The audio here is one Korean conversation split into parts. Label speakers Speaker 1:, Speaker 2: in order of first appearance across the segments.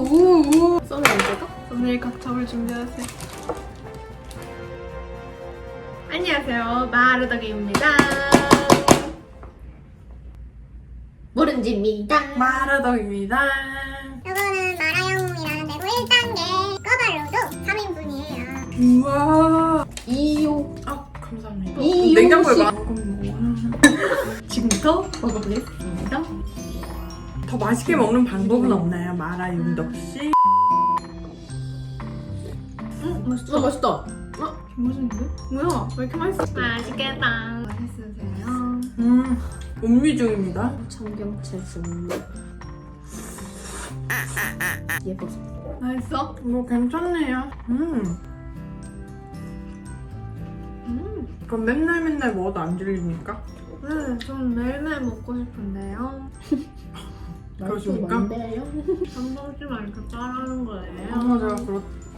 Speaker 1: 우우우.
Speaker 2: 썸네일 안 찍어?
Speaker 1: 썸네일 각잡을 준비하세요. 안녕하세요. 마르덕입니다.
Speaker 2: 모른지입니다.
Speaker 1: 마르덕입니다.
Speaker 3: 이거는 마라영이라는 데고 1단계 꺼발로도 3인분이에요.
Speaker 1: 우와.
Speaker 2: 이요.
Speaker 1: 아, 감사합니다.
Speaker 2: 이
Speaker 1: 냉장고에. 막 지금부터 먹어보겠습니다.
Speaker 4: 더 맛있게 먹는 방법은 없나요? 마라 윤덕씨?
Speaker 1: 음,
Speaker 2: 어,
Speaker 1: 맛있어.
Speaker 2: 맛있다.
Speaker 1: 맛있는데? 뭐야? 왜 이렇게 맛있어? 맛있겠다. 맛있으세요?
Speaker 4: 음, 음미 중입니다.
Speaker 2: 청경채 순무. 예뻐서.
Speaker 1: 맛있어?
Speaker 4: 이거 괜찮네요. 음,
Speaker 1: 음.
Speaker 4: 그럼 맨날 맨날 먹어도 안 질리니까?
Speaker 1: 네, 전 매일매일 먹고 싶은데요.
Speaker 4: 그러십니까?
Speaker 2: 뭔데요?
Speaker 1: 한 번씩만 이렇게 따라하는 거예요.
Speaker 4: 아, 제가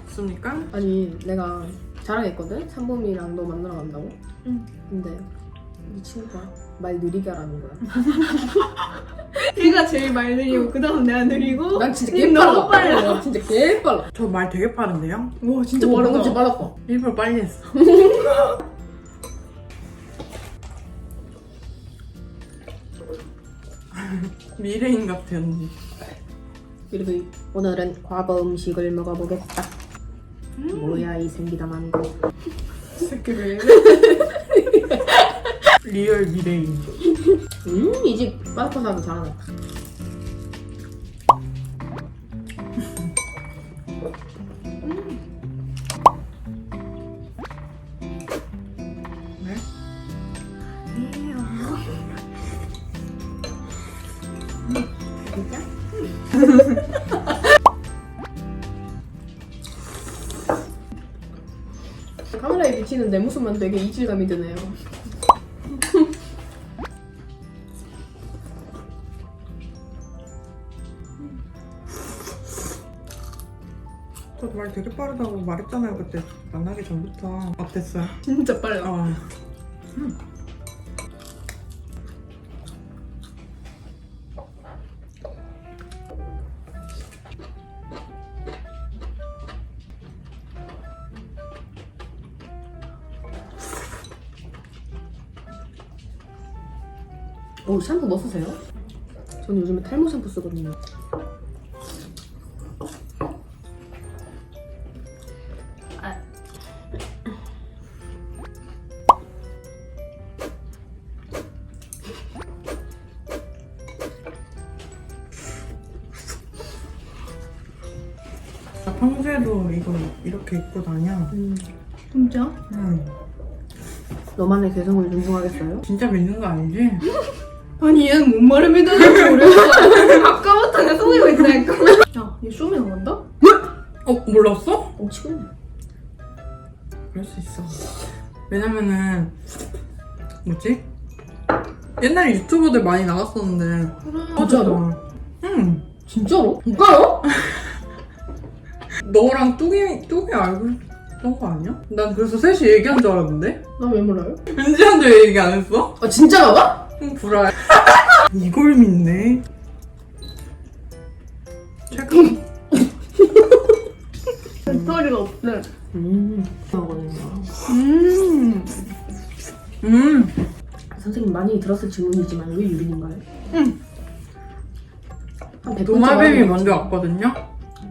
Speaker 4: 그렇습니까?
Speaker 2: 아니 내가 자랑했거든? 삼범이랑 너 만나러 간다고?
Speaker 1: 응.
Speaker 2: 근데 이 친구가 말 느리게 하라는 거야.
Speaker 1: 걔가 제일 말 느리고 그 다음 내가 느리고
Speaker 2: 난 진짜 얘개
Speaker 1: 너무
Speaker 2: 빨라.
Speaker 1: 빨라.
Speaker 2: 나 진짜 개 빨라.
Speaker 4: 저 말 되게 빠른데요?
Speaker 1: 와 진짜
Speaker 2: 오,
Speaker 1: 빠르다.
Speaker 2: 진짜 빨랐다.
Speaker 4: 일부러 빨리 했어. 미래인 같아, 언니.
Speaker 2: 이- 오늘은 과거 음식을 먹어보겠다. 뭐야 이 생기다만 거.
Speaker 1: 새끼 왜
Speaker 4: 리얼 미래인.
Speaker 2: 음, 이집 바삭바삭하게 잘하네.
Speaker 4: 네?
Speaker 2: 카메라에 비치는 내 모습만 되게 이질감이 드네요.
Speaker 4: 저도 말 되게 빠르다고 말했잖아요, 그때. 만나기 전부터. 어땠어요?
Speaker 1: 진짜 빨라.
Speaker 4: 어.
Speaker 2: 오 샴푸 뭐 쓰세요? 저는 요즘에 탈모 샴푸 쓰거든요.
Speaker 4: 나 평소에도 이거 이렇게 입고 다녀.
Speaker 2: 음,
Speaker 1: 진짜?
Speaker 4: 응.
Speaker 2: 너만의 개성을 존중하겠어요?
Speaker 4: 진짜 믿는 거 아니지?
Speaker 1: 아니 얘는 뭔 말을 믿어야 될지 모르겠어. 아까부터 내가 속이고 있다니까. 야, 얘 쇼미 나간다?
Speaker 4: 어, 몰랐어?
Speaker 2: 어 치겠네.
Speaker 4: 그럴 수 있어. 왜냐면은 뭐지? 옛날에 유튜버들 많이 나갔었는데
Speaker 2: 진짜로?
Speaker 4: 응.
Speaker 2: 진짜로? 진짜요?
Speaker 4: 너랑 뚜기 뚜기 알고 있던 거 아니야? 난 그래서 셋이 얘기한 줄 알았는데
Speaker 2: 나 왜 몰라요?
Speaker 4: 은지한테 왜 얘기 안 했어?
Speaker 2: 아 진짜가 봐?
Speaker 4: 응 불알. 이걸 믿네. 최근
Speaker 1: 배터리가 없대.
Speaker 2: 음.
Speaker 1: 음.
Speaker 4: 음
Speaker 2: 선생님 많이 들었을 질문이지만 왜 유린인가요? 한 100번째
Speaker 4: 도마뱀이 먼저. 왔거든요.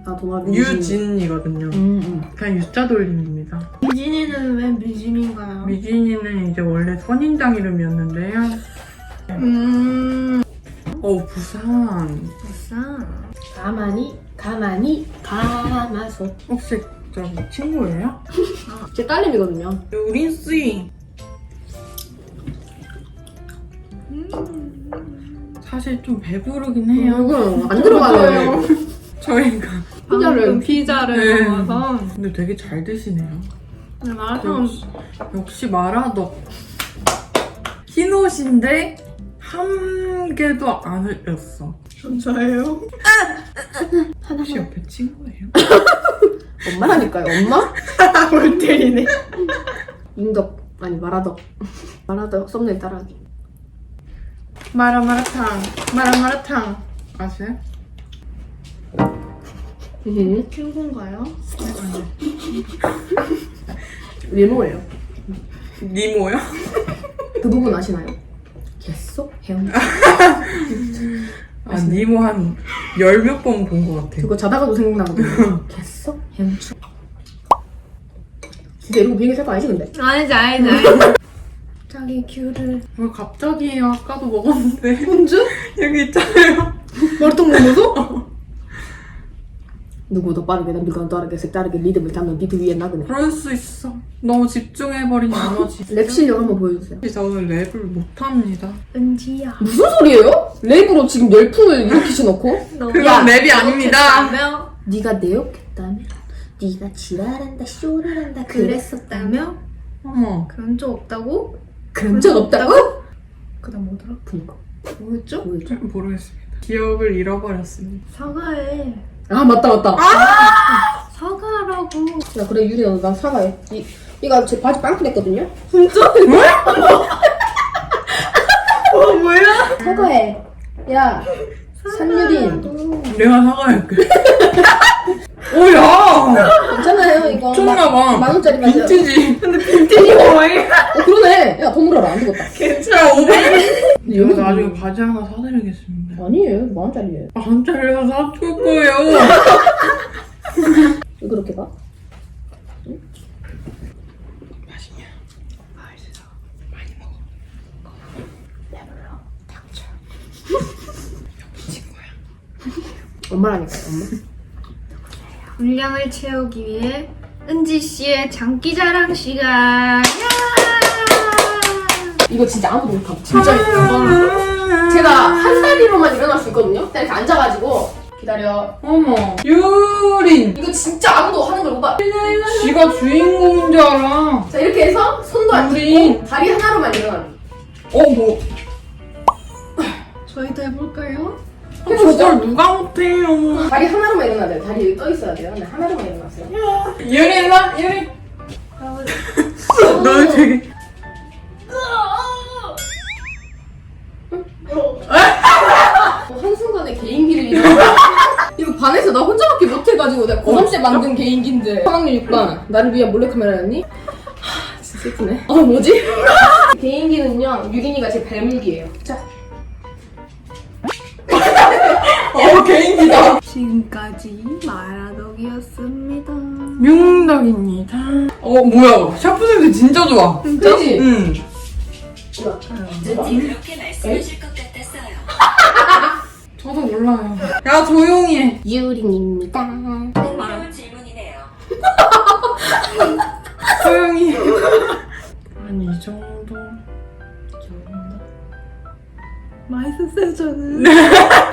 Speaker 2: 아 도마뱀
Speaker 4: 유진이거든요.
Speaker 2: 음, 음.
Speaker 4: 그냥 유자 돌림입니다.
Speaker 1: 미진이는 왜 미진인가요?
Speaker 4: 미진이는 이제 원래 선인장 이름이었는데요.
Speaker 1: 음.
Speaker 4: 어 부산.
Speaker 1: 아싸.
Speaker 2: 가만히 가만히 가마솥
Speaker 4: 혹시 저기 친구예요?
Speaker 2: 제 딸님이거든요.
Speaker 4: 우린 씨. 사실 좀 배부르긴 해요.
Speaker 2: 이거 안 들어가요.
Speaker 4: 저희가.
Speaker 2: 피자를.
Speaker 1: 방금 피자를
Speaker 4: 네.
Speaker 1: 먹어서
Speaker 4: 근데 되게 잘 드시네요.
Speaker 1: 네, 마라탕
Speaker 4: 역시, 역시 마라덕. 흰 옷인데 한 개도 안 흘렸어.
Speaker 1: 진짜예요?
Speaker 4: 혹시 옆에 친구예요?
Speaker 2: 엄마라니까요. 엄마?
Speaker 1: 볼 때리네.
Speaker 2: 인덕 아니 마라덕 마라덕 썸네일 따라하기.
Speaker 4: 마라 마라탕. 마라 마라탕. 아세요?
Speaker 2: 음.
Speaker 1: 킹콩가요?
Speaker 2: 외모예요.
Speaker 4: 니모야?
Speaker 2: 그 부분 아시나요? 계속 헤엄.
Speaker 4: 아 니모 한 열 몇 번 본 것 같아.
Speaker 2: 그거 자다가도 생각나거든요. 계속 헤엄쳐. 진짜 이러고 비행기 탈거 아니지 근데?
Speaker 1: 아니지 아니지 아니지 자기 귤을
Speaker 4: 왜 갑자기요? 아까도 먹었는데.
Speaker 1: 언제?
Speaker 4: 여기 있잖아요.
Speaker 1: 말똥 먹어서?
Speaker 2: 누구도 빠르게 남들과는 다르게 색다르게 리듬을 잡는 비트 위에 나그네.
Speaker 4: 그럴 수 있어. 너무 집중해버린 나머지.
Speaker 2: 랩 실력 한번 보여주세요.
Speaker 4: 저는 랩을 못합니다.
Speaker 1: 은지야
Speaker 2: 무슨 소리예요? 랩으로 지금 열풍을 일으키셔놓고
Speaker 1: 너
Speaker 4: 그건
Speaker 2: 야,
Speaker 4: 랩이 아닙니다.
Speaker 1: 그랬었다며?
Speaker 2: 네가 내 욕했다며? 네가 지랄한다 쇼를 한다
Speaker 1: 그랬었다며?
Speaker 4: 어머.
Speaker 1: 그런 적 없다고?
Speaker 2: 그런 적 없다고?
Speaker 1: 그 다음 뭐더라?
Speaker 2: 그니까
Speaker 1: 뭐였죠?
Speaker 2: 뭐였죠?
Speaker 4: 모르겠습니다. 기억을 잃어버렸습니다.
Speaker 1: 사과해
Speaker 2: 아 맞다 맞다
Speaker 1: 사과하라고
Speaker 2: 야 그래 유리야 나 사과해 이, 이거 제 바지 빵꾸냈거든요?
Speaker 1: 어 뭐야?
Speaker 2: 사과해 야 산유린
Speaker 4: 내가 사과할게. 오야!
Speaker 2: 괜찮아요 이거
Speaker 4: 쳤나봐.
Speaker 2: 만 원짜리 맞아요
Speaker 4: 빈티지.
Speaker 1: 빈티지 뭐야?
Speaker 2: 어 그러네 야돈 물어라 안 되겠다
Speaker 4: 괜찮아, 500원.
Speaker 2: 근데
Speaker 4: 제가
Speaker 2: 여기서
Speaker 4: 나중에 바지 하나 사드리겠습니다.
Speaker 2: 아니에요 만 원짜리예요
Speaker 4: 안 잘려서 사줄 거예요.
Speaker 2: 왜 그렇게 가?
Speaker 4: 맛있냐? 맛있어. 많이 먹어.
Speaker 2: 배불러 닥쳐
Speaker 4: 친구야.
Speaker 2: 엄마라니까 엄마
Speaker 1: 분량을 채우기 위해 은지 씨의 장기 자랑 시간. 야!
Speaker 2: 이거 진짜 아무도 못하고 진짜 이거 제가 한 다리로만 일어날 수 있거든요 딱 이렇게 앉아가지고 기다려
Speaker 4: 어머. 유린.
Speaker 2: 이거 진짜 아무도 하는 걸 못 봐.
Speaker 4: 지가 주인공인 줄 알아.
Speaker 2: 자 이렇게 해서 손도 안
Speaker 4: 우리.
Speaker 2: 짚고 다리 하나로만 일어나는
Speaker 4: 어, 뭐.
Speaker 1: 저희도 해볼까요?
Speaker 4: 저걸 누가 못해요.
Speaker 2: 다리 하나로만 일어나야 돼요 다리 여기 떠 있어야 돼요 근데 하나로만 일어났어요
Speaker 4: 유린, 일로 유린.
Speaker 1: 아,
Speaker 4: 너는 되게.
Speaker 2: 어, 한순간에 개인기를 일어나 이거 반에서 나 혼자밖에 못해가지고 내가 고삼 때 만든 개인기인데 3학년 6반 나를 위한 몰래카메라였니? 하 진짜 슬프네 아 뭐지? 개인기는요 유린이가 제 발물기예요 자
Speaker 4: 어, 개인기다.
Speaker 1: 지금까지 마라독이었습니다.
Speaker 4: 융덕입니다. 어, 뭐야. 샤프 냄새 진짜 좋아.
Speaker 2: 그지?
Speaker 4: 응.
Speaker 2: 이거
Speaker 5: 그렇게 말씀하실 것 같았어요.
Speaker 4: 저도 몰라요. 야, 조용히 해.
Speaker 2: 유린입니다
Speaker 1: 맛있었어요 저는. 아니